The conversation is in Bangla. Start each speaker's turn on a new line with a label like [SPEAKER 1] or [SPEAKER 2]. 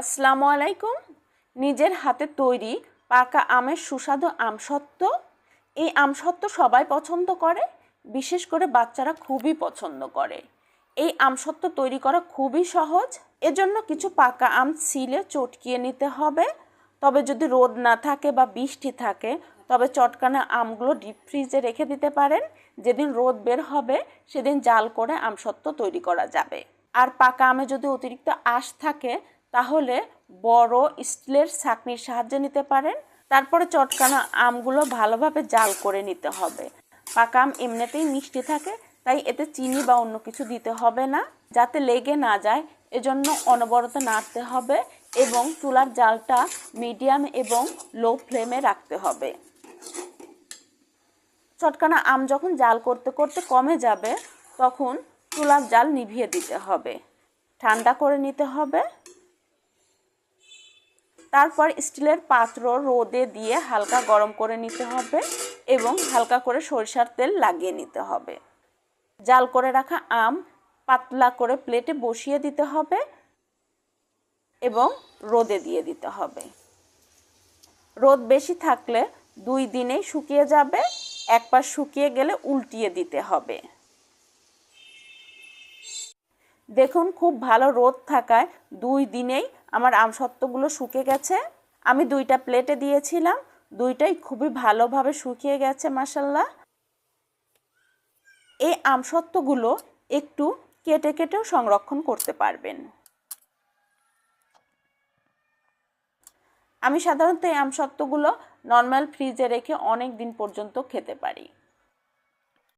[SPEAKER 1] আসসালামু আলাইকুম। নিজের হাতে তৈরি পাকা আমের সুস্বাদু আমসত্ত্ব। এই আমসত্ত্ব সবাই পছন্দ করে, বিশেষ করে বাচ্চারা খুবই পছন্দ করে। এই আমসত্ত্ব তৈরি করা খুবই সহজ। এজন্য কিছু পাকা আম ছিলে চটকিয়ে নিতে হবে। তবে যদি রোদ না থাকে বা বৃষ্টি থাকে, তবে চটকানা আমগুলো ডিপ ফ্রিজে রেখে দিতে পারেন। যেদিন রোদ বের হবে, সেদিন জাল করে আমসত্ত্ব তৈরি করা যাবে। আর পাকা আমে যদি অতিরিক্ত আঁশ থাকে তাহলে বড় স্টিলের ছাঁকনির সাহায্যে নিতে পারেন। তারপরে চটকানা আমগুলো ভালোভাবে জাল করে নিতে হবে। পাকা আম এমনিতেই মিষ্টি থাকে, তাই এতে চিনি বা অন্য কিছু দিতে হবে না, যাতে লেগে না যায়। এজন্য অনবরত নাড়তে হবে এবং চুলার জালটা মিডিয়াম এবং লো ফ্লেমে রাখতে হবে। চটকানা আম যখন জাল করতে করতে কমে যাবে, তখন চুলার জাল নিভিয়ে দিতে হবে। ঠান্ডা করে নিতে হবে। তারপর স্টিলের পাত্র রোদে দিয়ে হালকা গরম করে নিতে হবে এবং হালকা করে সরিষার তেল লাগিয়ে নিতে হবে। জাল করে রাখা আম পাতলা করে প্লেটে বসিয়ে দিতে হবে এবং রোদে দিয়ে দিতে হবে। রোদ বেশি থাকলে দুই দিনেই শুকিয়ে যাবে, একবার শুকিয়ে গেলে উল্টিয়ে দিতে হবে। দেখুন, খুব ভালো রোদ থাকায় দুই দিনেই আমার আমসত্ত্বগুলো শুকে গেছে। আমি দুইটা প্লেটে দিয়েছিলাম, দুইটাই খুবই ভালোভাবে শুকিয়ে গেছে মাসাল্লাহ এই আমসত্ত্বগুলো একটু কেটে কেটেও সংরক্ষণ করতে পারবেন। আমি সাধারণত এই আমসত্ত্বগুলো নর্মাল ফ্রিজে রেখে অনেক দিন পর্যন্ত খেতে পারি।